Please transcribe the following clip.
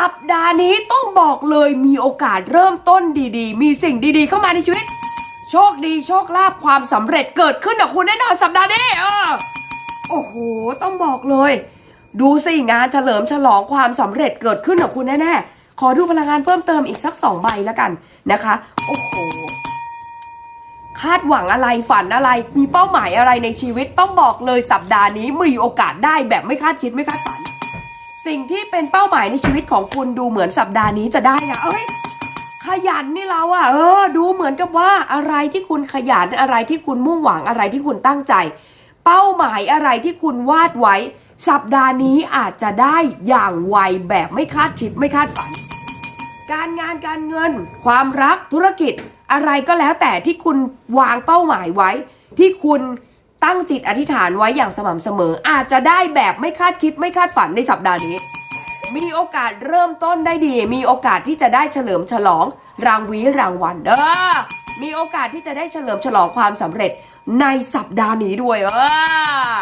สัปดาห์นี้ต้องบอกเลยมีโอกาสเริ่มต้นดีๆ มีสิ่งดีๆ เข้ามาในชีวิต โชคดีโชคลาภความสำเร็จเกิดขึ้นกับคุณแน่นอนสัปดาห์นี้เออโอ้โห ต้องบอกเลย ดูสิงานเฉลิมฉลองความสำเร็จเกิดขึ้นกับคุณแน่ๆขอดูพลังงานเพิ่มเติมอีกสักสองใบแล้วกันนะคะ โอ้โหคาดหวังอะไรฝันอะไรมีเป้าหมายอะไรในชีวิตต้องบอกเลยสัปดาห์นี้มีโอกาสได้แบบไม่คาดคิดไม่คาดฝัน สิ่งที่เป็นเป้าหมายในชีวิตของคุณดูเหมือนสัปดาห์นี้จะได้นะเอ้ยขยันนี่เราอะเออ ดูเหมือนกับว่าอะไรที่คุณขยันอะไรที่คุณมุ่งหวังอะไรที่คุณตั้งใจ เป้าหมายอะไรที่คุณวาดไว้ สัปดาห์นี้อาจจะได้อย่างไวแบบไม่คาดคิดไม่คาดฝัน การงานการเงิน ความรักธุรกิจ อะไรก็แล้วแต่ที่คุณวางเป้าหมายไว้ ที่คุณ ตั้งจิตอธิษฐานไว้อย่างสม่ำเสมอ อาจจะได้แบบไม่คาดคิดไม่คาดฝันในสัปดาห์นี้ มีโอกาสเริ่มต้นได้ดี มีโอกาสที่จะได้เฉลิมฉลอง รางวีรางวัลเด้อมีโอกาสที่จะได้เฉลิมฉลองความสำเร็จในสัปดาห์นี้ด้วยเออ